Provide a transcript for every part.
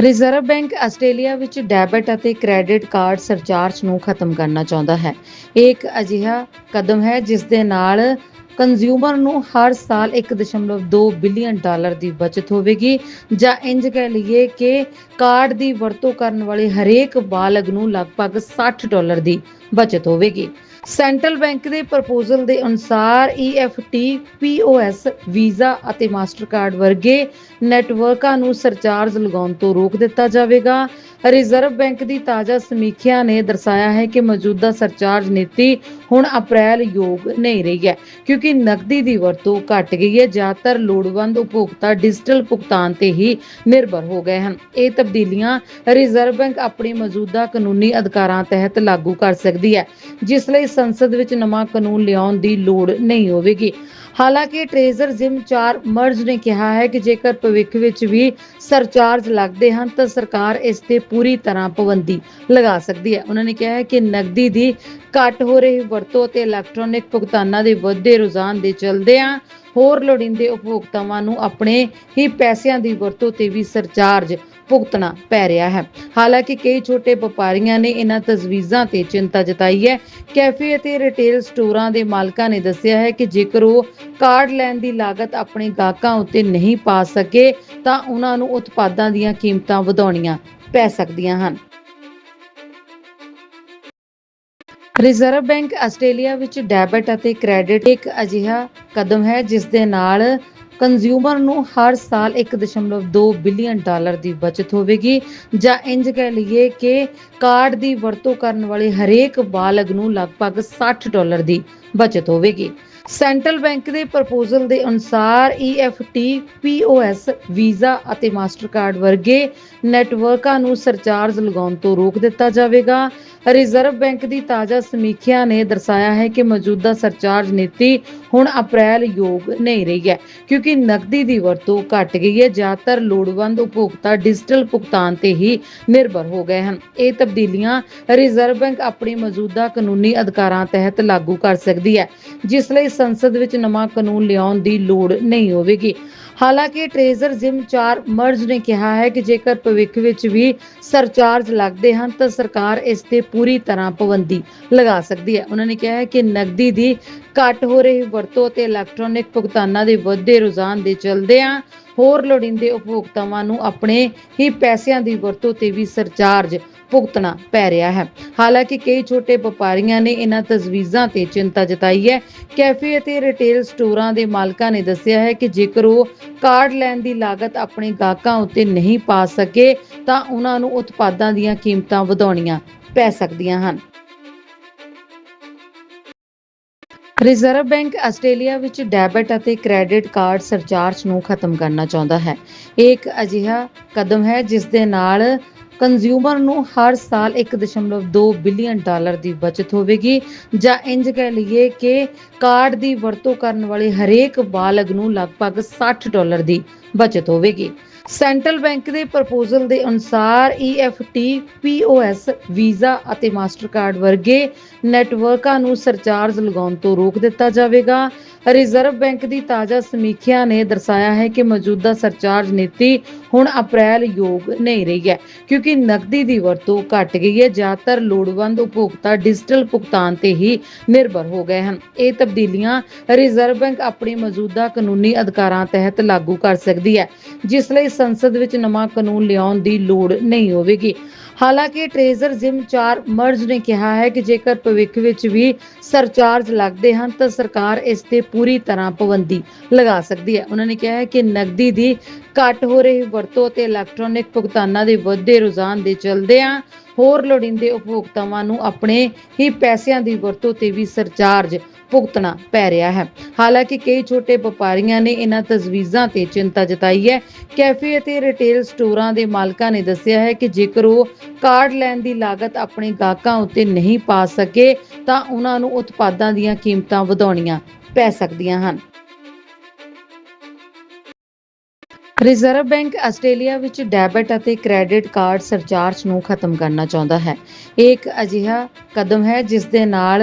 Reserve bank Australia ਵਿੱਚ debit ਅਤੇ credit card surcharge ਨੂੰ ਖਤਮ ਕਰਨਾ ਚਾਹੁੰਦਾ ਹੈ। ਇਹ ਇੱਕ ਅਜਿਹਾ ਕਦਮ ਹੈ ਜਿਸ ਦੇ ਨਾਲ ਕੰਜ਼ਿਊਮਰ ਨੂੰ ਹਰ ਸਾਲ 1.2 ਬਿਲੀਅਨ ਡਾਲਰ ਦੀ ਬਚਤ ਹੋਵੇਗੀ ਜਾਂ ਇੰਜ ਕਹਿ ਲਈਏ ਕਿ ਕਾਰਡ ਦੀ ਵਰਤੋਂ ਕਰਨ ਵਾਲੇ ਹਰੇਕ ਬਾਲਗ ਨੂੰ ਲਗਭਗ 60 ਡਾਲਰ ਦੀ ਬਚਤ ਹੋਵੇਗੀ। ਸੈਂਟਰਲ ਬੈਂਕ ਦੇ ਪ੍ਰਪੋਜ਼ਲ ਦੇ ਅਨੁਸਾਰ E EFT, POS, ਵੀਜ਼ਾ ਅਤੇ ਮਾਸਟਰਕਾਰਡ ਵਰਗੇ ਨੈਟਵਰਕਾਂ ਨੂੰ ਸਰਚਾਰਜ ਲਗਾਉਣ ਤੋਂ ਰੋਕ ਦਿੱਤਾ ਜਾਵੇਗਾ। ਰਿਜ਼ਰਵ ਬੈਂਕ ਦੀ ਤਾਜ਼ਾ ਸਮੀਖਿਆ ਨੇ ਦਰਸਾਇਆ ਹੈ ਕਿ ਮੌਜੂਦਾ ਸਰਚਾਰਜ ਨੀਤੀ ਹੁਣ ਅਪ੍ਰੈਲ ਯੋਗ ਨਹੀਂ ਰਹੀ ਹੈ, ਕਿਉਂਕਿ ਨਕਦੀ ਦੀ ਵਰਤੋਂ ਘਟ ਗਈ ਹੈ, ਜ਼ਿਆਦਾਤਰ ਲੋੜਵੰਦ ਉਪਭੋਗਤਾ ਡਿਜੀਟਲ ਭੁਗਤਾਨ ਤੇ ਹੀ ਨਿਰਭਰ ਹੋ ਗਏ ਹਨ। ਇਹ ਤਬਦੀਲੀਆਂ ਰਿਜ਼ਰਵ ਬੈਂਕ ਆਪਣੇ ਮੌਜੂਦਾ ਕਾਨੂੰਨੀ ਅਧਿਕਾਰਾਂ ਤਹਿਤ ਲਾਗੂ ਕਰ ਸਕਦੀ ਹੈ, ਜਿਸ ਲਈ ਸੰਸਦ ਵਿੱਚ ਨਵਾਂ ਕਾਨੂੰਨ ਲਿਆਉਣ ਦੀ ਲੋੜ ਨਹੀਂ ਹੋਵੇਗੀ। ਹਾਲਾਂਕਿ ਟ੍ਰੇਜ਼ਰ ਜਿਮ 4 ਮਰਜ ਨੇ ਕਿਹਾ ਹੈ ਕਿ ਜੇਕਰ ਭਵਿੱਖ ਵਿੱਚ ਵੀ ਸਰਚਾਰਜ ਲੱਗਦੇ ਹਨ, ਤਾਂ ਸਰਕਾਰ ਇਸ ਤੇ ਪੂਰੀ ਤਰ੍ਹਾਂ ਪਾਬੰਦੀ ਲਗਾ ਸਕਦੀ ਹੈ। ਉਹਨਾਂ ਨੇ ਕਿਹਾ ਹੈ ਕਿ ਨਕਦੀ ਦੀ ਘੱਟ ਹੋ ਰਹੀ ਵਰਤੋਂ ਤੇ ਇਲੈਕਟ੍ਰੋਨਿਕ ਭੁਗਤਾਨਾਂ ਦੇ ਵੱਧਦੇ ਰੁਝਾਨ ਦੇ ਚਲਦਿਆਂ ਹੋਰ ਲੋੜੀਂਦੇ ਉਪਭੋਗਤਾਵਾਂ ਨੂੰ ਆਪਣੇ ਹੀ ਪੈਸਿਆਂ ਦੀ ਵਰਤੋਂ ਤੇ ਵੀ ਸਰਚਾਰਜ ਭੁਗਤਣਾ ਪੈ ਰਿਹਾ ਹੈ। ਹਾਲਾਂਕਿ ਕਈ ਛੋਟੇ ਵਪਾਰੀਆਂ ਨੇ ਇਹਨਾਂ ਤਜਵੀਜ਼ਾਂ ਤੇ ਚਿੰਤਾ ਜਤਾਈ ਹੈ। ਕੈਫੇ ਅਤੇ ਰਿਟੇਲ ਸਟੋਰਾਂ ਦੇ ਮਾਲਕਾਂ ਨੇ ਦੱਸਿਆ ਹੈ ਕਿ ਜੇਕਰ ਉਹ ਕਾਰਡ ਲੈਣ ਦੀ ਲਾਗਤ ਆਪਣੇ ਗਾਹਕਾਂ ਉੱਤੇ ਨਹੀਂ ਪਾ ਸਕੇ, ਤਾਂ ਉਹਨਾਂ ਨੂੰ ਉਤਪਾਦਾਂ ਦੀਆਂ ਕੀਮਤਾਂ ਵਧਾਉਣੀਆਂ ਪੈ ਸਕਦੀਆਂ ਹਨ। ਰਿਜ਼ਰਵ ਬੈਂਕ ਆਸਟ੍ਰੇਲੀਆ ਵਿੱਚ ਡੈਬਿਟ ਅਤੇ ਕ੍ਰੈਡਿਟ ਇੱਕ ਅਜਿਹਾ ਕਦਮ ਹੈ, ਜਿਸ ਦੇ ਨਾਲ ਕੰਜ਼ਿਊਮਰ ਨੂੰ ਹਰ ਸਾਲ 1.2 ਬਿਲੀਅਨ ਡਾਲਰ ਦੀ ਬਚਤ ਹੋਵੇਗੀ ਜਾਂ ਇੰਜ ਕਹਿ ਲਈਏ ਕਿ ਕਾਰਡ ਦੀ ਵਰਤੋਂ ਕਰਨ ਵਾਲੇ ਹਰੇਕ ਬਾਲਗ ਨੂੰ ਲਗਭਗ 60 ਡਾਲਰ ਦੀ ਬਚਤ ਹੋਵੇਗੀ। ਸੈਂਟਰਲ ਬੈਂਕ ਦੇ ਪ੍ਰਪੋਜ਼ਲ ਦੇ ਅਨੁਸਾਰ EFT, POS, ਵੀਜ਼ਾ ਅਤੇ ਮਾਸਟਰਕਾਰਡ ਵਰਗੇ ਨੈਟਵਰਕਾਂ ਨੂੰ ਸਰਚਾਰਜ ਲਗਾਉਣ ਤੋਂ ਰੋਕ ਦਿੱਤਾ ਜਾਵੇਗਾ। ਰਿਜ਼ਰਵ ਬੈਂਕ ਦੀ ਤਾਜ਼ਾ ਸਮੀਖਿਆ ਨੇ ਦਰਸਾਇਆ ਹੈ ਕਿ ਮੌਜੂਦਾ ਸਰਚਾਰਜ ਨੀਤੀ ਹੁਣ ਅਪ੍ਰੈਲ ਯੋਗ ਨਹੀਂ ਰਹੀ ਹੈ, ਕਿਉਂਕਿ ਨਕਦੀ ਦੀ ਵਰਤੋਂ ਘਟ ਗਈ ਹੈ, ਜ਼ਿਆਦਾਤਰ ਲੋੜਵੰਦ ਉਪਭੋਗਤਾ ਡਿਜੀਟਲ ਭੁਗਤਾਨ ਤੇ ਹੀ ਨਿਰਭਰ ਹੋ ਗਏ ਹਨ। ਇਹ ਤਬਦੀਲੀਆਂ ਰਿਜ਼ਰਵ ਬੈਂਕ ਆਪਣੀ ਮੌਜੂਦਾ ਕਾਨੂੰਨੀ ਅਧਿਕਾਰਾਂ ਤਹਿਤ ਲਾਗੂ ਕਰ ਸਕਦੀ ਹੈ, ਜਿਸ ਲਈ ਸੰਸਦ ਵਿੱਚ ਨਵਾਂ ਕਾਨੂੰਨ ਲਿਆਉਣ ਦੀ ਲੋੜ ਨਹੀਂ ਹੋਵੇਗੀ। ਹਾਲਾਂਕਿ ਟ੍ਰੇਜ਼ਰ ਜਿਮ 4 ਮਰਜ ਨੇ ਕਿਹਾ ਹੈ ਕਿ ਜੇਕਰ ਭਵਿੱਖ ਵਿੱਚ ਵੀ ਸਰਚਾਰਜ ਲੱਗਦੇ ਹਨ, ਤਾਂ ਸਰਕਾਰ ਇਸ ਤੇ ਪੂਰੀ ਤਰ੍ਹਾਂ ਪਾਬੰਦੀ ਲਗਾ ਸਕਦੀ ਹੈ। ਉਹਨਾਂ ਨੇ ਕਿਹਾ ਹੈ ਕਿ ਨਕਦੀ ਦੀ ਘੱਟ ਹੋ ਰਹੀ ਵਰਤੋਂ ਤੇ ਇਲੈਕਟ੍ਰੋਨਿਕ ਭੁਗਤਾਨਾਂ ਦੇ ਵੱਧਦੇ ਰੁਝਾਨ ਦੇ ਚਲਦਿਆਂ ਹੋਰ ਲੋੜੀਂਦੇ ਉਪਭੋਗਤਾਵਾਂ ਨੂੰ ਆਪਣੇ ਹੀ ਪੈਸਿਆਂ ਦੀ ਵਰਤੋਂ ਤੇ ਵੀ ਸਰਚਾਰਜ ਭੁਗਤਣਾ ਪੈ ਰਿਹਾ ਹੈ। ਹਾਲਾਂਕਿ ਕਈ ਛੋਟੇ ਵਪਾਰੀਆਂ ਨੇ ਇਹਨਾਂ ਤਜਵੀਜ਼ਾਂ ਤੇ ਚਿੰਤਾ ਜਤਾਈ ਹੈ। ਕੈਫੇ ਅਤੇ ਰਿਟੇਲ ਸਟੋਰਾਂ ਦੇ ਮਾਲਕਾਂ ਨੇ ਦੱਸਿਆ ਹੈ ਕਿ ਜੇਕਰ ਉਹ ਕਾਰਡ ਲੈਣ ਦੀ ਲਾਗਤ ਆਪਣੇ ਗਾਹਕਾਂ ਉੱਤੇ ਨਹੀਂ ਪਾ ਸਕੇ, ਤਾਂ ਉਹਨਾਂ ਨੂੰ ਉਤਪਾਦਾਂ ਦੀਆਂ ਕੀਮਤਾਂ ਵਧਾਉਣੀਆਂ ਪੈ ਸਕਦੀਆਂ ਹਨ। ਰਿਜ਼ਰਵ ਬੈਂਕ ਆਸਟ੍ਰੇਲੀਆ ਵਿੱਚ ਡੈਬਿਟ ਅਤੇ ਕ੍ਰੈਡਿਟ ਕਾਰਡ ਸਰਚਾਰਜ ਨੂੰ ਖਤਮ ਕਰਨਾ ਚਾਹੁੰਦਾ ਹੈ। ਇਹ ਇੱਕ ਅਜਿਹਾ ਕਦਮ ਹੈ ਜਿਸ ਦੇ ਨਾਲ ਕੰਜ਼ਿਊਮਰ ਨੂੰ ਹਰ ਸਾਲ 1.2 ਬਿਲੀਅਨ ਡਾਲਰ ਦੀ ਬਚਤ ਹੋਵੇਗੀ ਜਾਂ ਇੰਜ ਕਹਿ ਲਈਏ ਕਿ ਕਾਰਡ ਦੀ ਵਰਤੋਂ ਕਰਨ ਵਾਲੇ ਹਰੇਕ ਬਾਲਗ ਨੂੰ ਲਗਭਗ 60 ਡਾਲਰ ਦੀ ਬਚਤ ਹੋਵੇਗੀ। ਸੈਂਟਰਲ ਬੈਂਕ ਦੇ ਪ੍ਰਪੋਜ਼ਲ ਦੇ ਅਨੁਸਾਰ E EFT, POS, ਵੀਜ਼ਾ ਅਤੇ ਮਾਸਟਰਕਾਰਡ ਵਰਗੇ ਨੈਟਵਰਕਾਂ ਨੂੰ ਸਰਚਾਰਜ ਲਗਾਉਣ ਤੋਂ ਰੋਕ ਦਿੱਤਾ ਜਾਵੇਗਾ। ਰਿਜ਼ਰਵ ਬੈਂਕ ਦੀ ਤਾਜ਼ਾ ਸਮੀਖਿਆ ਨੇ ਦਰਸਾਇਆ ਹੈ ਕਿ ਮੌਜੂਦਾ ਸਰਚਾਰਜ ਨੀਤੀ ਹੁਣ ਅਪ੍ਰੈਲ ਯੋਗ ਨਹੀਂ ਰਹੀ ਹੈ ਕਿਉਂਕਿ ਨਕਦੀ ਦੀ ਵਰਤੋਂ ਘਟ ਗਈ ਹੈ। ਜ਼ਿਆਦਾਤਰ ਲੋੜਵੰਦ ਉਪਭੋਗਤਾ ਡਿਜੀਟਲ ਭੁਗਤਾਨ ਤੇ ਹੀ ਨਿਰਭਰ ਹੋ ਗਏ ਹਨ। ਇਹ ਤਬਦੀਲੀਆਂ ਰਿਜ਼ਰਵ ਬੈਂਕ ਆਪਣੇ ਮੌਜੂਦਾ ਕਾਨੂੰਨੀ ਅਧਿਕਾਰਾਂ ਤਹਿਤ ਲਾਗੂ ਕਰ ਸਕਦੀ ਹੈ ਜਿਸ ਲਈ ਸੰਸਦ ਵਿੱਚ ਨਵਾਂ ਕਾਨੂੰਨ ਲਿਆਉਣ ਦੀ ਲੋੜ ਨਹੀਂ ਹੋਵੇਗੀ। ਹਾਲਾਂਕਿ ਟ੍ਰੇਜ਼ਰ ਜਿਮ 4 ਮਰਜ ਨੇ ਕਿਹਾ ਹੈ ਕਿ ਜੇਕਰ ਭਵਿੱਖ ਵਿੱਚ ਵੀ ਸਰਚਾਰਜ ਲੱਗਦੇ ਹਨ, ਤਾਂ ਸਰਕਾਰ ਇਸ ਤੇ ਪੂਰੀ ਤਰ੍ਹਾਂ ਪਾਬੰਦੀ ਲਗਾ ਸਕਦੀ ਹੈ। ਉਹਨਾਂ ਨੇ ਕਿਹਾ ਹੈ ਕਿ ਨਕਦੀ ਦੀ ਘੱਟ ਹੋ ਰਹੀ ਵਰਤੋਂ ਤੇ ਇਲੈਕਟ੍ਰੋਨਿਕ ਭੁਗਤਾਨਾਂ ਦੇ ਵੱਧਦੇ ਰੁਝਾਨ ਦੇ ਚਲਦਿਆਂ ਹੋਰ ਲੋੜੀਂਦੇ ਉਪਭੋਗਤਾਵਾਂ ਨੂੰ ਆਪਣੇ ਹੀ ਪੈਸਿਆਂ ਦੀ ਵਰਤੋਂ ਤੇ ਵੀ ਸਰਚਾਰਜ ਭੁਗਤਣਾ ਪੈ ਰਿਹਾ ਹੈ। ਹਾਲਾਂਕਿ ਕਈ ਛੋਟੇ ਵਪਾਰੀਆਂ ਨੇ ਇਹਨਾਂ ਤਜਵੀਜ਼ਾਂ ਤੇ ਚਿੰਤਾ ਜਤਾਈ ਹੈ। ਕੈਫੇ ਅਤੇ ਰਿਟੇਲ ਸਟੋਰਾਂ ਦੇ ਮਾਲਕਾਂ ਨੇ ਦੱਸਿਆ ਹੈ ਕਿ ਜੇਕਰ ਉਹ ਕਾਰਡ ਲੈਣ ਦੀ ਲਾਗਤ ਆਪਣੇ ਗਾਹਕਾਂ ਉੱਤੇ ਨਹੀਂ ਪਾ ਸਕੇ, ਤਾਂ ਉਹਨਾਂ ਨੂੰ ਉਤਪਾਦਾਂ ਦੀਆਂ ਕੀਮਤਾਂ ਵਧਾਉਣੀਆਂ ਪੈ ਸਕਦੀਆਂ ਹਨ। ਰਿਜ਼ਰਵ ਬੈਂਕ ਆਸਟ੍ਰੇਲੀਆ ਵਿੱਚ ਡੈਬਿਟ ਅਤੇ ਕ੍ਰੈਡਿਟ ਕਾਰਡ ਸਰਚਾਰਜ ਨੂੰ ਖਤਮ ਕਰਨਾ ਚਾਹੁੰਦਾ ਹੈ। ਇਹ ਇੱਕ ਅਜਿਹਾ ਕਦਮ ਹੈ ਜਿਸ ਦੇ ਨਾਲ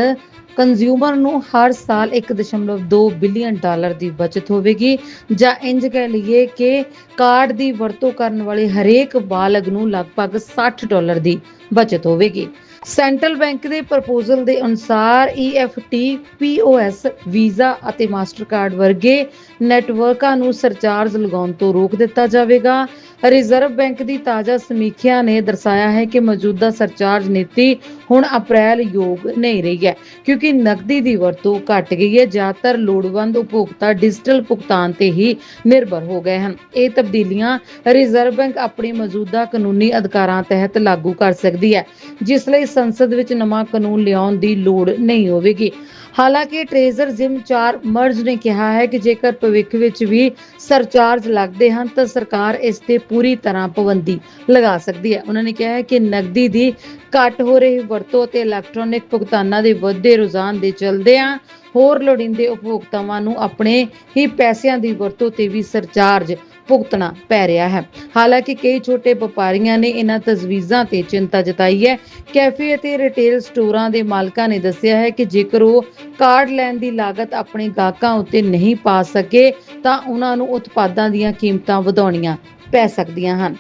ਕੰਜ਼ਿਊਮਰ ਨੂੰ ਹਰ ਸਾਲ 1.2 ਬਿਲੀਅਨ ਡਾਲਰ ਦੀ ਬਚਤ ਹੋਵੇਗੀ ਜਾਂ ਇੰਜ ਕਹਿ ਲਈਏ ਕਿ ਕਾਰਡ ਦੀ ਵਰਤੋਂ ਕਰਨ ਵਾਲੇ ਹਰੇਕ ਬਾਲਗ ਨੂੰ ਲਗਭਗ 60 ਡਾਲਰ ਦੀ ਬਚਤ ਹੋਵੇਗੀ। ਸੈਂਟਰਲ ਬੈਂਕ ਦੇ ਪ੍ਰਪੋਜ਼ਲ ਦੇ ਅਨੁਸਾਰ E EFT, POS, ਵੀਜ਼ਾ ਅਤੇ ਮਾਸਟਰਕਾਰਡ ਵਰਗੇ ਨੈਟਵਰਕਾਂ ਨੂੰ ਸਰਚਾਰਜ ਲਗਾਉਣ ਤੋਂ ਰੋਕ ਦਿੱਤਾ ਜਾਵੇਗਾ। ਰਿਜ਼ਰਵ ਬੈਂਕ ਦੀ ਤਾਜ਼ਾ ਸਮੀਖਿਆ ਨੇ ਦਰਸਾਇਆ ਹੈ ਕਿ ਮੌਜੂਦਾ ਸਰਚਾਰਜ ਨੀਤੀ ਹੁਣ ਅਪ੍ਰੈਲ ਯੋਗ ਨਹੀਂ ਰਹੀ ਹੈ, ਕਿਉਂਕਿ ਨਕਦੀ ਦੀ ਵਰਤੋਂ ਘਟ ਗਈ ਹੈ, ਜ਼ਿਆਦਾਤਰ ਲੋੜਵੰਦ ਉਪਭੋਗਤਾ ਡਿਜੀਟਲ ਭੁਗਤਾਨ ਤੇ ਹੀ ਨਿਰਭਰ ਹੋ ਗਏ ਹਨ। ਇਹ ਤਬਦੀਲੀਆਂ ਰਿਜ਼ਰਵ ਬੈਂਕ ਆਪਣੇ ਮੌਜੂਦਾ ਕਾਨੂੰਨੀ ਅਧਿਕਾਰਾਂ ਤਹਿਤ ਲਾਗੂ ਕਰ ਸਕਦੀ ਹੈ, ਜਿਸ ਲਈ ਸੰਸਦ ਵਿੱਚ ਨਵਾਂ ਕਾਨੂੰਨ ਲਿਆਉਣ ਦੀ ਲੋੜ ਨਹੀਂ ਹੋਵੇਗੀ। ਹਾਲਾਂਕਿ ਟ੍ਰੇਜ਼ਰ ਜਿਮ 4 ਮਰਜ ਨੇ ਕਿਹਾ ਹੈ ਕਿ ਜੇਕਰ ਭਵਿੱਖ ਵਿੱਚ ਵੀ ਸਰਚਾਰਜ ਲੱਗਦੇ ਹਨ, ਤਾਂ ਸਰਕਾਰ ਇਸ ਤੇ ਪੂਰੀ ਤਰ੍ਹਾਂ ਪਾਬੰਦੀ ਲਗਾ ਸਕਦੀ ਹੈ। ਉਹਨਾਂ ਨੇ ਕਿਹਾ ਹੈ ਕਿ ਨਕਦੀ ਦੀ ਘੱਟ ਹੋ ਰਹੀ ਵਰਤੋਂ ਤੇ ਇਲੈਕਟ੍ਰੋਨਿਕ ਭੁਗਤਾਨਾਂ ਦੇ ਵੱਧਦੇ ਰੁਝਾਨ ਦੇ ਚਲਦਿਆਂ ਹੋਰ ਲੋੜੀਂਦੇ ਉਪਭੋਗਤਾਵਾਂ ਨੂੰ ਆਪਣੇ ਹੀ ਪੈਸਿਆਂ ਦੀ ਵਰਤੋਂ ਤੇ ਵੀ ਸਰਚਾਰਜ ਭੁਗਤਣਾ ਪੈ ਰਿਹਾ ਹੈ। ਹਾਲਾਂਕਿ ਕਈ ਛੋਟੇ ਵਪਾਰੀਆਂ ਨੇ ਇਹਨਾਂ ਤਜਵੀਜ਼ਾਂ ਤੇ ਚਿੰਤਾ ਜਤਾਈ ਹੈ। ਕੈਫੇ ਅਤੇ ਰਿਟੇਲ ਸਟੋਰਾਂ ਦੇ ਮਾਲਕਾਂ ਨੇ ਦੱਸਿਆ ਹੈ ਕਿ ਜੇਕਰ ਉਹ ਕਾਰਡ ਲੈਣ ਦੀ ਲਾਗਤ ਆਪਣੇ ਗਾਹਕਾਂ ਉੱਤੇ ਨਹੀਂ ਪਾ ਸਕੇ, ਤਾਂ ਉਹਨਾਂ ਨੂੰ ਉਤਪਾਦਾਂ ਦੀਆਂ ਕੀਮਤਾਂ ਵਧਾਉਣੀਆਂ ਪੈ ਸਕਦੀਆਂ ਹਨ।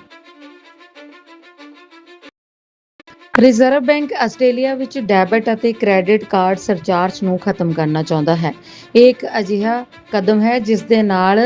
ਰਿਜ਼ਰਵ ਬੈਂਕ ਆਸਟ੍ਰੇਲੀਆ ਵਿੱਚ ਡੈਬਿਟ ਅਤੇ ਕ੍ਰੈਡਿਟ ਕਾਰਡ ਸਰਚਾਰਜ ਨੂੰ ਖਤਮ ਕਰਨਾ ਚਾਹੁੰਦਾ ਹੈ। ਇਹ ਇੱਕ ਅਜਿਹਾ ਕਦਮ ਹੈ ਜਿਸ ਦੇ ਨਾਲ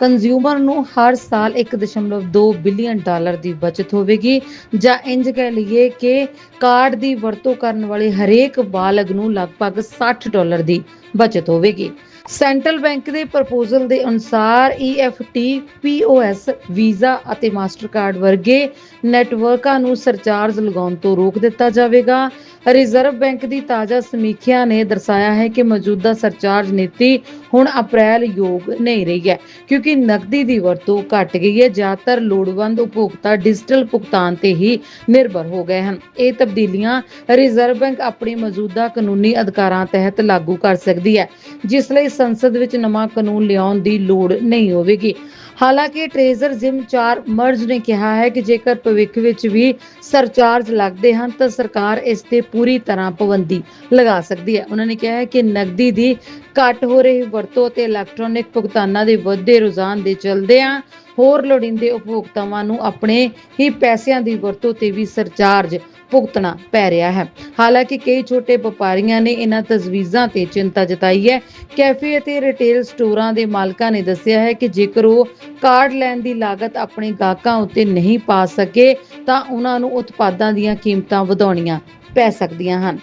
ਕੰਜ਼ਿਊਮਰ ਨੂੰ ਹਰ ਸਾਲ 1.2 ਬਿਲੀਅਨ ਡਾਲਰ ਦੀ ਬਚਤ ਹੋਵੇਗੀ, ਜਾਂ ਇੰਜ ਕਹਿ ਲਈਏ ਕਿ ਕਾਰਡ ਦੀ ਵਰਤੋਂ ਕਰਨ ਵਾਲੇ ਹਰੇਕ ਬਾਲਗ ਨੂੰ ਲਗਭਗ 60 ਡਾਲਰ ਦੀ ਬਚਤ ਹੋਵੇਗੀ। ਸੈਂਟਰਲ ਬੈਂਕ ਦੇ ਪ੍ਰਪੋਜ਼ਲ ਦੇ ਅਨੁਸਾਰ E EFT, POS, ਵੀਜ਼ਾ ਅਤੇ ਮਾਸਟਰਕਾਰਡ ਵਰਗੇ ਨੈਟਵਰਕਾਂ ਨੂੰ ਸਰਚਾਰਜ ਲਗਾਉਣ ਤੋਂ ਰੋਕ ਦਿੱਤਾ ਜਾਵੇਗਾ। ਰਿਜ਼ਰਵ ਬੈਂਕ ਦੀ ਤਾਜ਼ਾ ਸਮੀਖਿਆ ਨੇ ਦਰਸਾਇਆ ਹੈ ਕਿ ਮੌਜੂਦਾ ਸਰਚਾਰਜ ਨੀਤੀ ਹੁਣ ਅਪ੍ਰੈਲ ਯੋਗ ਨਹੀਂ ਰਹੀ ਹੈ, ਕਿਉਂਕਿ ਨਕਦੀ ਦੀ ਵਰਤੋਂ ਘਟ ਗਈ ਹੈ, ਜ਼ਿਆਦਾਤਰ ਲੋੜਵੰਦ ਉਪਭੋਗਤਾ ਡਿਜੀਟਲ ਭੁਗਤਾਨ ਤੇ ਹੀ ਨਿਰਭਰ ਹੋ ਗਏ ਹਨ। ਇਹ ਤਬਦੀਲੀਆਂ ਰਿਜ਼ਰਵ ਬੈਂਕ ਆਪਣੇ ਮੌਜੂਦਾ ਕਾਨੂੰਨੀ ਅਧਿਕਾਰਾਂ ਤਹਿਤ ਲਾਗੂ ਕਰ ਸਕਦੀ ਹੈ, ਜਿਸ ਲਈ ਸੰਸਦ ਵਿੱਚ ਨਵਾਂ ਕਾਨੂੰਨ ਲਿਆਉਣ ਦੀ ਲੋੜ ਨਹੀਂ ਹੋਵੇਗੀ। ਹਾਲਾਂਕਿ ਟ੍ਰੇਜ਼ਰ ਜਿਮ 4 ਮਰਜ ਨੇ ਕਿਹਾ ਹੈ ਕਿ ਜੇਕਰ ਭਵਿੱਖ ਵਿੱਚ ਵੀ ਸਰਚਾਰਜ ਲੱਗਦੇ ਹਨ, ਤਾਂ ਸਰਕਾਰ ਇਸ ਤੇ ਪੂਰੀ ਤਰ੍ਹਾਂ ਪਾਬੰਦੀ ਲਗਾ ਸਕਦੀ ਹੈ। ਉਹਨਾਂ ਨੇ ਕਿਹਾ ਹੈ ਕਿ ਨਕਦੀ ਦੀ ਘੱਟ ਹੋ ਰਹੀ ਵਰਤੋਂ ਤੇ ਇਲੈਕਟ੍ਰੋਨਿਕ ਭੁਗਤਾਨਾਂ ਦੇ ਵੱਧਦੇ ਰੁਝਾਨ ਦੇ ਚਲਦਿਆਂ ਹੋਰ ਲੋੜੀਂਦੇ ਉਪਭੋਗਤਾਵਾਂ ਨੂੰ ਆਪਣੇ ਹੀ ਪੈਸਿਆਂ ਦੀ ਵਰਤੋਂ ਤੇ ਵੀ ਸਰਚਾਰਜ ਭੁਗਤਣਾ ਪੈ ਰਿਹਾ ਹੈ। ਹਾਲਾਂਕਿ ਕਈ ਛੋਟੇ ਵਪਾਰੀਆਂ ਨੇ ਇਹਨਾਂ ਤਜਵੀਜ਼ਾਂ ਤੇ ਚਿੰਤਾ ਜਤਾਈ ਹੈ। ਕੈਫੇ ਅਤੇ ਰਿਟੇਲ ਸਟੋਰਾਂ ਦੇ ਮਾਲਕਾਂ ਨੇ ਦੱਸਿਆ ਹੈ ਕਿ ਜੇਕਰ ਉਹ ਕਾਰਡ ਲੈਣ ਦੀ ਲਾਗਤ ਆਪਣੇ ਗਾਹਕਾਂ ਉੱਤੇ ਨਹੀਂ ਪਾ ਸਕੇ, ਤਾਂ ਉਹਨਾਂ ਨੂੰ ਉਤਪਾਦਾਂ ਦੀਆਂ ਕੀਮਤਾਂ ਵਧਾਉਣੀਆਂ ਪੈ ਸਕਦੀਆਂ ਹਨ।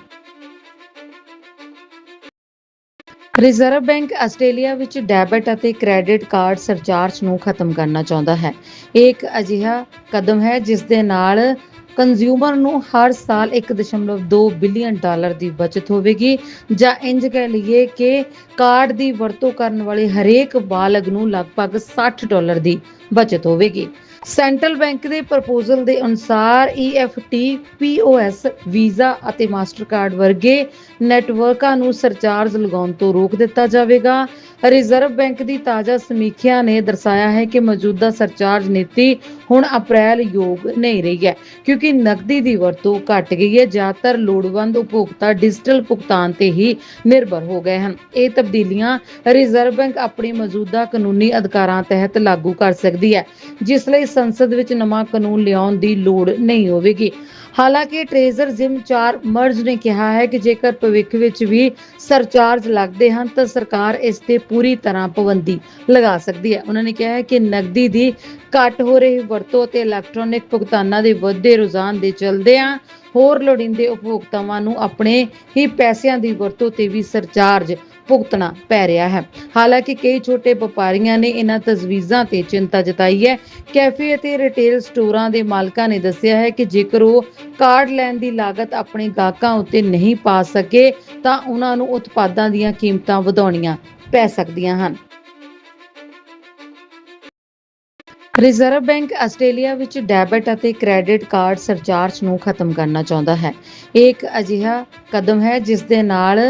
ਰਿਜ਼ਰਵ ਬੈਂਕ ਆਸਟ੍ਰੇਲੀਆ ਵਿੱਚ ਡੈਬਿਟ ਅਤੇ ਕ੍ਰੈਡਿਟ ਕਾਰਡ ਸਰਚਾਰਜ ਨੂੰ ਖਤਮ ਕਰਨਾ ਚਾਹੁੰਦਾ ਹੈ। ਇਹ ਇੱਕ ਅਜਿਹਾ ਕਦਮ ਹੈ ਜਿਸ ਦੇ ਨਾਲ ਕੰਜ਼ਿਊਮਰ ਨੂੰ ਹਰ ਸਾਲ 1.2 ਬਿਲੀਅਨ ਡਾਲਰ ਦੀ ਬਚਤ ਹੋਵੇਗੀ ਜਾਂ ਇੰਜ ਕਹਿ ਲਈਏ ਕਿ ਕਾਰਡ ਦੀ ਵਰਤੋਂ ਕਰਨ ਵਾਲੇ ਹਰੇਕ ਬਾਲਗ ਨੂੰ ਲਗਭਗ 60 ਡਾਲਰ ਦੀ ਬਚਤ ਹੋਵੇਗੀ। ਸੈਂਟਰਲ ਬੈਂਕ ਦੇ ਪ੍ਰਪੋਜ਼ਲ ਦੇ ਅਨੁਸਾਰ E EFT, POS, ਵੀਜ਼ਾ ਅਤੇ ਮਾਸਟਰਕਾਰਡ ਵਰਗੇ ਨੈਟਵਰਕਾਂ ਨੂੰ ਸਰਚਾਰਜ ਲਗਾਉਣ ਤੋਂ ਰੋਕ ਦਿੱਤਾ ਜਾਵੇਗਾ। ਰਿਜ਼ਰਵ ਬੈਂਕ ਦੀ ਤਾਜ਼ਾ ਸਮੀਖਿਆ ਨੇ ਦਰਸਾਇਆ ਹੈ ਕਿ ਮੌਜੂਦਾ ਸਰਚਾਰਜ ਨੀਤੀ ਹੁਣ ਅਪ੍ਰੈਲ ਯੋਗ ਨਹੀਂ ਰਹੀ ਹੈ, ਕਿਉਂਕਿ ਨਕਦੀ ਦੀ ਵਰਤੋਂ ਘਟ ਗਈ ਹੈ, ਜ਼ਿਆਦਾਤਰ ਲੋੜਵੰਦ ਉਪਭੋਗਤਾ ਡਿਜੀਟਲ ਭੁਗਤਾਨ ਤੇ ਹੀ ਨਿਰਭਰ ਹੋ ਗਏ ਹਨ। ਇਹ ਤਬਦੀਲੀਆਂ ਰਿਜ਼ਰਵ ਬੈਂਕ ਆਪਣੇ ਮੌਜੂਦਾ ਕਾਨੂੰਨੀ ਅਧਿਕਾਰਾਂ ਤਹਿਤ ਲਾਗੂ ਕਰ ਸਕਦੀ ਹੈ, ਜਿਸ ਲਈ ਸੰਸਦ ਵਿੱਚ ਨਵਾਂ ਕਾਨੂੰਨ ਲਿਆਉਣ ਦੀ ਲੋੜ ਨਹੀਂ ਹੋਵੇਗੀ। ਹਾਲਾਂਕਿ ਟ੍ਰੇਜ਼ਰ ਜਿਮ 4 ਮਰਜ ਨੇ ਕਿਹਾ ਹੈ ਕਿ ਜੇਕਰ ਭਵਿੱਖ ਵਿੱਚ ਵੀ ਸਰਚਾਰਜ ਲੱਗਦੇ ਹਨ, ਤਾਂ ਸਰਕਾਰ ਇਸ ਤੇ ਪੂਰੀ ਤਰ੍ਹਾਂ ਪਾਬੰਦੀ ਲਗਾ ਸਕਦੀ ਹੈ। ਉਹਨਾਂ ਨੇ ਕਿਹਾ ਹੈ ਕਿ ਨਕਦੀ ਦੀ ਘੱਟ ਹੋ ਰਹੀ ਵਰਤੋਂ ਤੇ ਇਲੈਕਟ੍ਰੋਨਿਕ ਭੁਗਤਾਨਾਂ ਦੇ ਵੱਧਦੇ ਰੁਝਾਨ ਦੇ ਚਲਦਿਆਂ ਹੋਰ ਲੋੜੀਂਦੇ ਉਪਭੋਗਤਾਵਾਂ ਨੂੰ ਆਪਣੇ ਹੀ ਪੈਸਿਆਂ ਦੀ ਵਰਤੋਂ ਤੇ ਵੀ ਸਰਚਾਰਜ ਭੁਗਤਣਾ ਪੈ ਰਿਹਾ ਹੈ। ਹਾਲਾਂਕਿ ਕਈ ਛੋਟੇ ਵਪਾਰੀਆਂ ਨੇ ਇਹਨਾਂ ਤਜਵੀਜ਼ਾਂ ਤੇ ਚਿੰਤਾ ਜਤਾਈ ਹੈ। ਕੈਫੇ ਅਤੇ ਰਿਟੇਲ ਸਟੋਰਾਂ ਦੇ ਮਾਲਕਾਂ ਨੇ ਦੱਸਿਆ ਹੈ ਕਿ ਜੇਕਰ ਉਹ ਕਾਰਡ ਲੈਣ ਦੀ ਲਾਗਤ ਆਪਣੇ ਗਾਹਕਾਂ ਉੱਤੇ ਨਹੀਂ ਪਾ ਸਕੇ, ਤਾਂ ਉਹਨਾਂ ਨੂੰ ਉਤਪਾਦਾਂ ਦੀਆਂ ਕੀਮਤਾਂ ਵਧਾਉਣੀਆਂ ਪੈ ਸਕਦੀਆਂ ਹਨ। ਰਿਜ਼ਰਵ ਬੈਂਕ ਆਸਟ੍ਰੇਲੀਆ ਵਿੱਚ ਡੈਬਿਟ ਅਤੇ ਕ੍ਰੈਡਿਟ ਕਾਰਡ ਸਰਚਾਰਜ ਨੂੰ ਖਤਮ ਕਰਨਾ ਚਾਹੁੰਦਾ ਹੈ। ਇਹ ਇੱਕ ਅਜਿਹਾ ਕਦਮ ਹੈ ਜਿਸ ਦੇ ਨਾਲ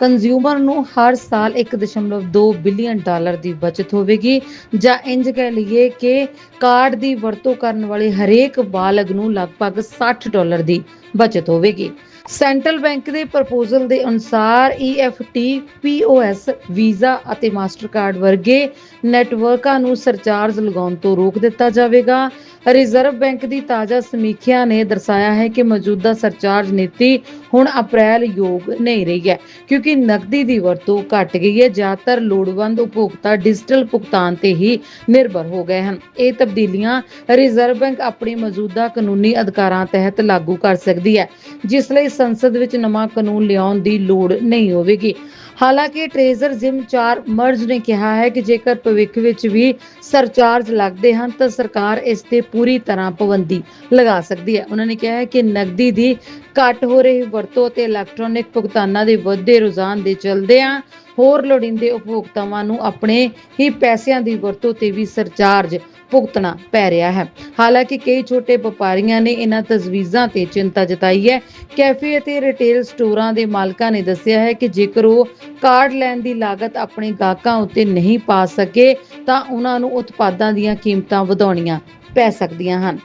ਕੰਜ਼ਿਊਮਰ ਨੂੰ ਹਰ ਸਾਲ 1.2 ਬਿਲੀਅਨ ਡਾਲਰ ਦੀ ਬਚਤ ਹੋਵੇਗੀ ਜਾਂ ਇੰਜ ਕਹਿ ਲਈਏ ਕਿ ਕਾਰਡ ਦੀ ਵਰਤੋਂ ਕਰਨ ਵਾਲੇ ਹਰੇਕ ਬਾਲਗ ਨੂੰ ਲਗਭਗ 60 ਡਾਲਰ ਦੀ ਬਚਤ ਹੋਵੇਗੀ। ਸੈਂਟਰਲ ਬੈਂਕ ਦੇ ਪ੍ਰਪੋਜ਼ਲ ਦੇ ਅਨੁਸਾਰ E EFT POS ਵੀਜ਼ਾ ਅਤੇ ਮਾਸਟਰਕਾਰਡ ਵਰਗੇ ਨੈਟਵਰਕਾਂ ਨੂੰ ਸਰਚਾਰਜ ਲਗਾਉਣ ਤੋਂ ਰੋਕ ਦਿੱਤਾ ਜਾਵੇਗਾ। ਰਿਜ਼ਰਵ ਬੈਂਕ ਦੀ ਤਾਜ਼ਾ ਸਮੀਖਿਆ ਨੇ ਦਰਸਾਇਆ ਹੈ ਕਿ ਮੌਜੂਦਾ ਸਰਚਾਰਜ ਨੀਤੀ ਹੁਣ ਅਪ੍ਰੈਲ ਯੋਗ ਨਹੀਂ ਰਹੀ ਹੈ, ਕਿਉਂਕਿ ਨਕਦੀ ਦੀ ਵਰਤੋਂ ਘਟ ਗਈ ਹੈ, ਜ਼ਿਆਦਾਤਰ ਲੋੜਵੰਦ ਉਪਭੋਗਤਾ ਡਿਜੀਟਲ ਭੁਗਤਾਨ ਤੇ ਹੀ ਨਿਰਭਰ ਹੋ ਗਏ ਹਨ। ਇਹ ਤਬਦੀਲੀਆਂ ਰਿਜ਼ਰਵ ਬੈਂਕ ਆਪਣੀ ਮੌਜੂਦਾ ਕਾਨੂੰਨੀ ਅਧਿਕਾਰਾਂ ਤਹਿਤ ਲਾਗੂ ਕਰ ਸਕਦੀ ਹੈ, ਜਿਸ ਲਈ ਸੰਸਦ ਵਿੱਚ ਨਵਾਂ ਕਾਨੂੰਨ ਲਿਆਉਣ ਦੀ ਲੋੜ ਨਹੀਂ ਹੋਵੇਗੀ। ਹਾਲਾਂਕਿ ਟ੍ਰੇਜ਼ਰ ਜਿਮ 4 ਮਰਜ ਨੇ ਕਿਹਾ ਹੈ ਕਿ ਜੇਕਰ ਭਵਿੱਖ ਵਿੱਚ ਵੀ ਸਰਚਾਰਜ ਲੱਗਦੇ ਹਨ, ਤਾਂ ਸਰਕਾਰ ਇਸ ਤੇ ਪੂਰੀ ਤਰ੍ਹਾਂ ਪਾਬੰਦੀ ਲਗਾ ਸਕਦੀ ਹੈ। ਉਹਨਾਂ ਨੇ ਕਿਹਾ ਹੈ ਕਿ ਨਕਦੀ ਦੀ ਘੱਟ ਹੋ ਰਹੀ ਵਰਤੋਂ ਤੇ ਇਲੈਕਟ੍ਰੋਨਿਕ ਭੁਗਤਾਨਾਂ ਦੇ ਵੱਧਦੇ ਰੁਝਾਨ ਦੇ ਚਲਦਿਆਂ ਹੋਰ ਲੋੜੀਂਦੇ ਉਪਭੋਗਤਾਵਾਂ ਨੂੰ ਆਪਣੇ ਹੀ ਪੈਸਿਆਂ ਦੀ ਵਰਤੋਂ ਤੇ ਵੀ ਸਰਚਾਰਜ ਭੁਗਤਣਾ ਪੈ ਰਿਹਾ ਹੈ। ਹਾਲਾਂਕਿ ਕਈ ਛੋਟੇ ਵਪਾਰੀਆਂ ਨੇ ਇਹਨਾਂ ਤਜਵੀਜ਼ਾਂ ਤੇ ਚਿੰਤਾ ਜਤਾਈ ਹੈ। ਕੈਫੇ ਅਤੇ ਰਿਟੇਲ ਸਟੋਰਾਂ ਦੇ ਮਾਲਕਾਂ ਨੇ ਦੱਸਿਆ ਹੈ ਕਿ ਜੇਕਰ ਉਹ ਕਾਰਡ ਲੈਣ ਦੀ ਲਾਗਤ ਆਪਣੇ ਗਾਹਕਾਂ ਉੱਤੇ ਨਹੀਂ ਪਾ ਸਕੇ, ਤਾਂ ਉਹਨਾਂ ਨੂੰ ਉਤਪਾਦਾਂ ਦੀਆਂ ਕੀਮਤਾਂ ਵਧਾਉਣੀਆਂ ਪੈ ਸਕਦੀਆਂ ਹਨ।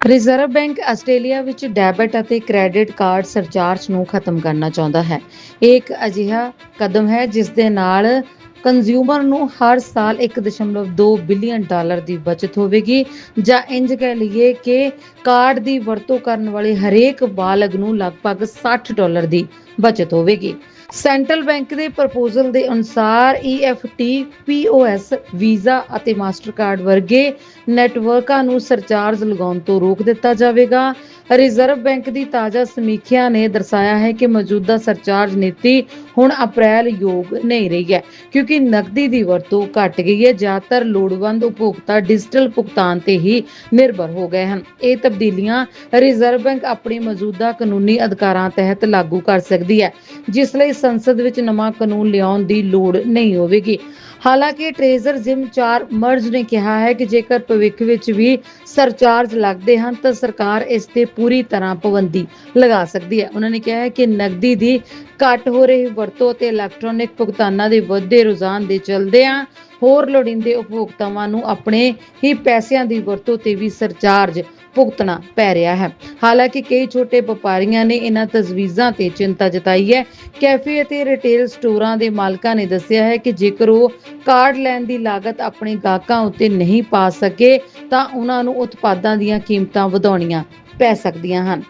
ਰਿਜ਼ਰਵ ਬੈਂਕ ਆਸਟ੍ਰੇਲੀਆ ਵਿੱਚ ਡੈਬਿਟ ਅਤੇ ਕ੍ਰੈਡਿਟ ਕਾਰਡ ਸਰਚਾਰਜ ਨੂੰ ਖਤਮ ਕਰਨਾ ਚਾਹੁੰਦਾ ਹੈ। ਇਹ ਇੱਕ ਅਜਿਹਾ ਕਦਮ ਹੈ ਜਿਸ ਦੇ ਨਾਲ ਕੰਜ਼ਿਊਮਰ ਨੂੰ ਹਰ ਸਾਲ 1.2 ਬਿਲੀਅਨ ਡਾਲਰ ਦੀ ਬਚਤ ਹੋਵੇਗੀ ਜਾਂ ਇੰਜ ਕਹਿ ਲਈਏ ਕਿ ਕਾਰਡ ਦੀ ਵਰਤੋਂ ਕਰਨ ਵਾਲੇ ਹਰੇਕ ਬਾਲਗ ਨੂੰ ਲਗਭਗ 60 ਡਾਲਰ ਦੀ ਬਚਤ ਹੋਵੇਗੀ। ਸੈਂਟਰਲ ਬੈਂਕ ਦੇ ਪ੍ਰਪੋਜ਼ਲ ਦੇ ਅਨੁਸਾਰ E EFT POS ਵੀਜ਼ਾ ਅਤੇ ਮਾਸਟਰਕਾਰਡ ਵਰਗੇ ਨੈਟਵਰਕਾਂ ਨੂੰ ਸਰਚਾਰਜ ਲਗਾਉਣ ਤੋਂ ਰੋਕ ਦਿੱਤਾ ਜਾਵੇਗਾ। ਰਿਜ਼ਰਵ ਬੈਂਕ ਦੀ ਤਾਜ਼ਾ ਸਮੀਖਿਆ ਨੇ ਦਰਸਾਇਆ ਹੈ ਕਿ ਮੌਜੂਦਾ ਸਰਚਾਰਜ ਨੀਤੀ ਹੁਣ ਅਪ੍ਰੈਲ ਯੋਗ ਨਹੀਂ ਰਹੀ ਹੈ, ਕਿਉਂਕਿ ਨਕਦੀ ਦੀ ਵਰਤੋਂ ਘਟ ਗਈ ਹੈ। ਜ਼ਿਆਦਾਤਰ ਲੋੜਵੰਦ ਉਪਭੋਗਤਾ ਡਿਜੀਟਲ ਭੁਗਤਾਨ ਤੇ ਹੀ ਨਿਰਭਰ ਹੋ ਗਏ ਹਨ। ਇਹ ਤਬਦੀਲੀਆਂ ਰਿਜ਼ਰਵ ਬੈਂਕ ਆਪਣੇ ਮੌਜੂਦਾ ਕਾਨੂੰਨੀ ਅਧਿਕਾਰਾਂ ਤਹਿਤ ਲਾਗੂ ਕਰ ਸਕਦੀ ਹੈ, ਜਿਸ ਲਈ ਸੰਸਦ ਵਿੱਚ ਨਵਾਂ ਕਾਨੂੰਨ ਲਿਆਉਣ ਦੀ ਲੋੜ ਨਹੀਂ ਹੋਵੇਗੀ। ਹਾਲਾਂਕਿ ਟ੍ਰੇਜ਼ਰ ਜਿਮ 4 ਮਰਜ ਨੇ ਕਿਹਾ ਹੈ ਕਿ ਜੇਕਰ ਭਵਿੱਖ ਵਿੱਚ ਵੀ ਸਰਚਾਰਜ ਲੱਗਦੇ ਹਨ, ਤਾਂ ਸਰਕਾਰ ਇਸ ਤੇ ਪੂਰੀ ਤਰ੍ਹਾਂ ਪਾਬੰਦੀ ਲਗਾ ਸਕਦੀ ਹੈ। ਉਹਨਾਂ ਨੇ ਕਿਹਾ ਹੈ ਕਿ ਨਕਦੀ ਦੀ ਘੱਟ ਹੋ ਰਹੀ ਵਰਤੋਂ ਤੇ ਇਲੈਕਟ੍ਰੋਨਿਕ ਭੁਗਤਾਨਾਂ ਦੇ ਵੱਧਦੇ ਰੁਝਾਨ ਦੇ ਚਲਦਿਆਂ ਹੋਰ ਲੋੜੀਂਦੇ ਉਪਭੋਗਤਾਵਾਂ ਨੂੰ ਆਪਣੇ ਹੀ ਪੈਸਿਆਂ ਦੀ ਵਰਤੋਂ ਤੇ ਵੀ ਸਰਚਾਰਜ ਭੁਗਤਣਾ ਪੈ ਰਿਹਾ ਹੈ। ਹਾਲਾਂਕਿ ਕਈ ਛੋਟੇ ਵਪਾਰੀਆਂ ਨੇ ਇਹਨਾਂ ਤਜਵੀਜ਼ਾਂ ਤੇ ਚਿੰਤਾ ਜਤਾਈ ਹੈ। ਕੈਫੇ ਅਤੇ ਰਿਟੇਲ ਸਟੋਰਾਂ ਦੇ ਮਾਲਕਾਂ ਨੇ ਦੱਸਿਆ ਹੈ ਕਿ ਜੇਕਰ ਉਹ ਕਾਰਡ ਲੈਣ ਦੀ ਲਾਗਤ ਆਪਣੇ ਗਾਹਕਾਂ ਉੱਤੇ ਨਹੀਂ ਪਾ ਸਕੇ, ਤਾਂ ਉਹਨਾਂ ਨੂੰ ਉਤਪਾਦਾਂ ਦੀਆਂ ਕੀਮਤਾਂ ਵਧਾਉਣੀਆਂ ਪੈ ਸਕਦੀਆਂ ਹਨ।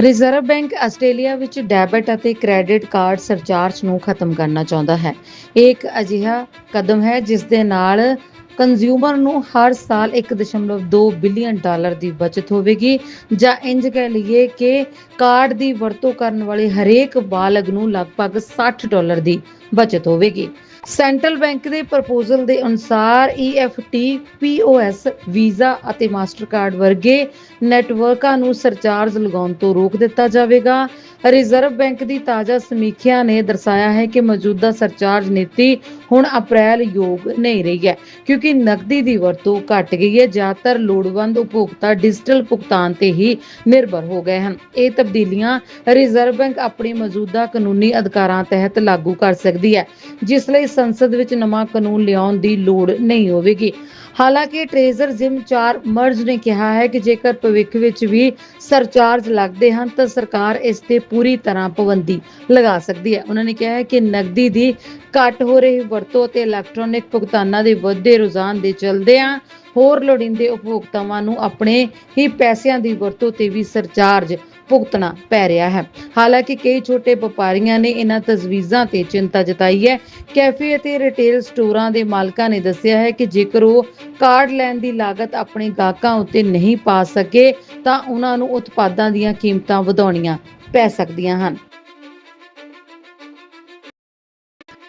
ਰਿਜ਼ਰਵ ਬੈਂਕ ਆਸਟ੍ਰੇਲੀਆ ਵਿੱਚ ਡੈਬਿਟ ਅਤੇ ਕ੍ਰੈਡਿਟ ਕਾਰਡ ਸਰਚਾਰਜ ਨੂੰ ਖਤਮ ਕਰਨਾ ਚਾਹੁੰਦਾ ਹੈ। ਇਹ ਇੱਕ ਅਜਿਹਾ ਕਦਮ ਹੈ, ਜਿਸ ਦੇ ਨਾਲ ਕੰਜ਼ਿਊਮਰ ਨੂੰ ਹਰ ਸਾਲ 1.2 ਬਿਲੀਅਨ ਡਾਲਰ ਦੀ ਬਚਤ ਹੋਵੇਗੀ। ਜਾਂ ਇੰਜ ਕਹਿ ਲਈਏ ਕਿ ਕਾਰਡ ਦੀ ਵਰਤੋਂ ਕਰਨ ਵਾਲੇ ਹਰੇਕ ਬਾਲਗ ਨੂੰ ਲਗਭਗ 60 ਡਾਲਰ ਦੀ ਬਚਤ ਹੋਵੇਗੀ। ਸੈਂਟਰਲ ਬੈਂਕ ਦੇ ਪ੍ਰਪੋਜ਼ਲ ਦੇ ਅਨੁਸਾਰ EFT POS ਵੀਜ਼ਾ ਅਤੇ ਮਾਸਟਰਕਾਰਡ ਵਰਗੇ ਨੈਟਵਰਕਾਂ ਨੂੰ ਸਰਚਾਰਜ ਲਗਾਉਣ ਤੋਂ ਰੋਕ ਦਿੱਤਾ ਜਾਵੇਗਾ। ਰਿਜ਼ਰਵ ਬੈਂਕ ਦੀ ਤਾਜ਼ਾ ਸਮੀਖਿਆ ਨੇ ਦਰਸਾਇਆ ਹੈ ਕਿ ਮੌਜੂਦਾ ਸਰਚਾਰਜ ਨੀਤੀ ਹੁਣ ਅਪ੍ਰੈਲ ਯੋਗ ਨਹੀਂ ਰਹੀ ਹੈ, ਕਿਉਂਕਿ ਨਕਦੀ ਦੀ ਵਰਤੋਂ ਘਟ ਗਈ ਹੈ, ਜ਼ਿਆਦਾਤਰ ਲੋੜਵੰਦ ਉਪਭੋਗਤਾ ਡਿਜੀਟਲ ਭੁਗਤਾਨ ਤੇ ਹੀ ਨਿਰਭਰ ਹੋ ਗਏ ਹਨ। ਇਹ ਤਬਦੀਲੀਆਂ ਰਿਜ਼ਰਵ ਬੈਂਕ ਆਪਣੇ ਮੌਜੂਦਾ ਕਾਨੂੰਨੀ ਅਧਿਕਾਰਾਂ ਤਹਿਤ ਲਾਗੂ ਕਰ ਸਕਦੀ ਹੈ, ਜਿਸ ਲਈ ਸੰਸਦ ਵਿੱਚ ਨਵਾਂ ਕਾਨੂੰਨ ਲਿਆਉਣ ਦੀ ਲੋੜ ਨਹੀਂ ਹੋਵੇਗੀ। ਹਾਲਾਂਕਿ ਟ੍ਰੇਜ਼ਰ ਜਿਮ 4 ਮਰਜ ਨੇ ਕਿਹਾ ਹੈ ਕਿ ਜੇਕਰ ਭਵਿੱਖ ਵਿੱਚ ਵੀ ਸਰਚਾਰਜ ਲੱਗਦੇ ਹਨ, ਤਾਂ ਸਰਕਾਰ ਇਸ ਤੇ ਪੂਰੀ ਤਰ੍ਹਾਂ ਪਾਬੰਦੀ ਲਗਾ ਸਕਦੀ ਹੈ। ਉਹਨਾਂ ਨੇ ਕਿਹਾ ਹੈ ਕਿ ਨਕਦੀ ਦੀ ਘੱਟ ਹੋ ਰਹੀ ਵਰਤੋਂ ਤੇ ਇਲੈਕਟ੍ਰੋਨਿਕ ਭੁਗਤਾਨਾਂ ਦੇ ਵੱਧਦੇ ਰੁਝਾਨ ਦੇ ਚਲਦਿਆਂ ਹੋਰ ਲੋੜੀਂਦੇ ਉਪਭੋਗਤਾਵਾਂ ਨੂੰ ਆਪਣੇ ਹੀ ਪੈਸਿਆਂ ਦੀ ਵਰਤੋਂ ਤੇ ਵੀ ਸਰਚਾਰਜ ਭੁਗਤਣਾ ਪੈ ਰਿਹਾ ਹੈ। ਹਾਲਾਂਕਿ ਕਈ ਛੋਟੇ ਵਪਾਰੀਆਂ ਨੇ ਇਹਨਾਂ ਤਜਵੀਜ਼ਾਂ ਤੇ ਚਿੰਤਾ ਜਤਾਈ ਹੈ। ਕੈਫੇ ਅਤੇ ਰਿਟੇਲ ਸਟੋਰਾਂ ਦੇ ਮਾਲਕਾਂ ਨੇ ਦੱਸਿਆ ਹੈ ਕਿ ਜੇਕਰ ਉਹ ਕਾਰਡ ਲੈਣ ਦੀ ਲਾਗਤ ਆਪਣੇ ਗਾਹਕਾਂ ਉੱਤੇ ਨਹੀਂ ਪਾ ਸਕੇ, ਤਾਂ ਉਹਨਾਂ ਨੂੰ ਉਤਪਾਦਾਂ ਦੀਆਂ ਕੀਮਤਾਂ ਵਧਾਉਣੀਆਂ ਪੈ ਸਕਦੀਆਂ ਹਨ।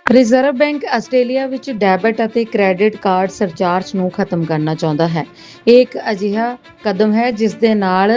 ਰਿਜ਼ਰਵ ਬੈਂਕ ਆਸਟ੍ਰੇਲੀਆ ਵਿੱਚ ਡੈਬਿਟ ਅਤੇ ਕ੍ਰੈਡਿਟ ਕਾਰਡ ਸਰਚਾਰਜ ਨੂੰ ਖਤਮ ਕਰਨਾ ਚਾਹੁੰਦਾ ਹੈ। ਇਹ ਇੱਕ ਅਜਿਹਾ ਕਦਮ ਹੈ ਜਿਸ ਦੇ ਨਾਲ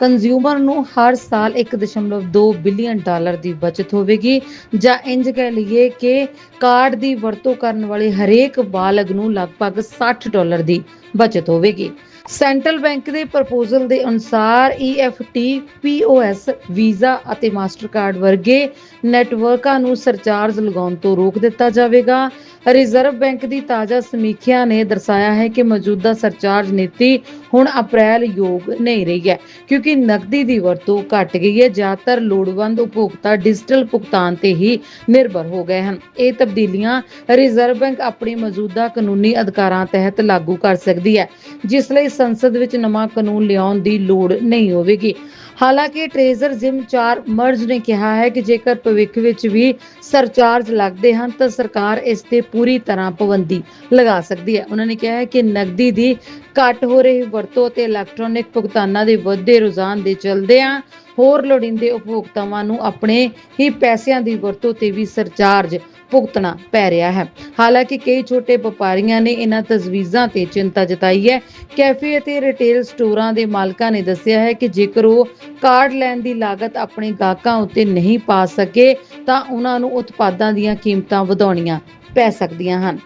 ਕੰਜ਼ਿਊਮਰ ਨੂੰ ਹਰ ਸਾਲ 1.2 ਬਿਲੀਅਨ ਡਾਲਰ ਦੀ ਬਚਤ ਹੋਵੇਗੀ, ਜਾਂ ਇੰਜ ਕਹਿ ਲਈਏ ਕਿ ਕਾਰਡ ਦੀ ਵਰਤੋਂ ਕਰਨ ਵਾਲੇ ਹਰੇਕ ਬਾਲਗ ਨੂੰ ਲਗਭਗ 60 ਡਾਲਰ ਦੀ ਬਚਤ ਹੋਵੇਗੀ। ਸੈਂਟਰਲ ਬੈਂਕ ਦੇ ਪ੍ਰਪੋਜ਼ਲ ਦੇ ਅਨੁਸਾਰ E EFT POS ਵੀਜ਼ਾ ਅਤੇ ਮਾਸਟਰਕਾਰਡ ਵਰਗੇ ਨੈਟਵਰਕਾਂ ਨੂੰ ਸਰਚਾਰਜ ਲਗਾਉਣ ਤੋਂ ਰੋਕ ਦਿੱਤਾ ਜਾਵੇਗਾ। ਰਿਜ਼ਰਵ ਬੈਂਕ ਦੀ ਤਾਜ਼ਾ ਸਮੀਖਿਆ ਨੇ ਦਰਸਾਇਆ ਹੈ ਕਿ ਮੌਜੂਦਾ ਸਰਚਾਰਜ ਨੀਤੀ ਹੁਣ ਅਪ੍ਰੈਲ ਯੋਗ ਨਹੀਂ ਰਹੀ ਹੈ, ਕਿਉਂਕਿ ਨਕਦੀ ਦੀ ਵਰਤੋਂ ਘਟ ਗਈ ਹੈ, ਜ਼ਿਆਦਾਤਰ ਲੋੜਵੰਦ ਉਪਭੋਗਤਾ ਡਿਜੀਟਲ ਭੁਗਤਾਨ ਤੇ ਹੀ ਨਿਰਭਰ ਹੋ ਗਏ ਹਨ। ਇਹ ਤਬਦੀਲੀਆਂ ਰਿਜ਼ਰਵ ਬੈਂਕ ਆਪਣੇ ਮੌਜੂਦਾ ਕਾਨੂੰਨੀ ਅਧਿਕਾਰਾਂ ਤਹਿਤ ਲਾਗੂ ਕਰ ਸਕਦੀ ਹੈ, ਜਿਸ ਲਈ ਸੰਸਦ ਵਿੱਚ ਨਵਾਂ ਕਾਨੂੰਨ ਲਿਆਉਣ ਦੀ ਲੋੜ ਨਹੀਂ ਹੋਵੇਗੀ। ਹਾਲਾਂਕਿ ਟ੍ਰੇਜ਼ਰ ਜਿਮ ਚਾਰ ਮਰਜ ਨੇ ਕਿਹਾ ਹੈ ਕਿ ਜੇਕਰ ਭਵਿੱਖ ਵਿੱਚ ਵੀ ਸਰਚਾਰਜ ਲੱਗਦੇ ਹਨ, ਤਾਂ ਸਰਕਾਰ ਇਸ ਤੇ ਪੂਰੀ ਤਰ੍ਹਾਂ ਪਾਬੰਦੀ ਲਗਾ ਸਕਦੀ ਹੈ। ਉਹਨਾਂ ਨੇ ਕਿਹਾ ਹੈ ਕਿ ਨਕਦੀ ਦੀ ਘੱਟ ਹੋ ਰਹੀ ਵਰਤੋਂ ਤੇ ਇਲੈਕਟ੍ਰੋਨਿਕ ਭੁਗਤਾਨਾਂ ਦੇ ਵੱਧਦੇ ਰੁਝਾਨ ਦੇ ਚਲਦਿਆਂ ਹੋਰ ਲੋੜੀਂਦੇ ਉਪਭੋਗਤਾਵਾਂ ਨੂੰ ਆਪਣੇ ਹੀ ਪੈਸਿਆਂ ਦੀ ਵਰਤੋਂ ਤੇ ਵੀ ਸਰਚਾਰਜ ਭੁਗਤਣਾ ਪੈ ਰਿਹਾ ਹੈ। ਹਾਲਾਂਕਿ ਕਈ ਛੋਟੇ ਵਪਾਰੀਆਂ ਨੇ ਇਹਨਾਂ ਤਜਵੀਜ਼ਾਂ ਤੇ ਚਿੰਤਾ ਜਤਾਈ ਹੈ। ਕੈਫੇ ਅਤੇ ਰਿਟੇਲ ਸਟੋਰਾਂ ਦੇ ਮਾਲਕਾਂ ਨੇ ਦੱਸਿਆ ਹੈ ਕਿ ਜੇਕਰ ਉਹ ਕਾਰਡ ਲੈਣ ਦੀ ਲਾਗਤ ਆਪਣੇ ਗਾਹਕਾਂ ਉੱਤੇ ਨਹੀਂ ਪਾ ਸਕੇ, ਤਾਂ ਉਹਨਾਂ ਨੂੰ ਉਤਪਾਦਾਂ ਦੀਆਂ ਕੀਮਤਾਂ ਵਧਾਉਣੀਆਂ ਪੈ ਸਕਦੀਆਂ ਹਨ।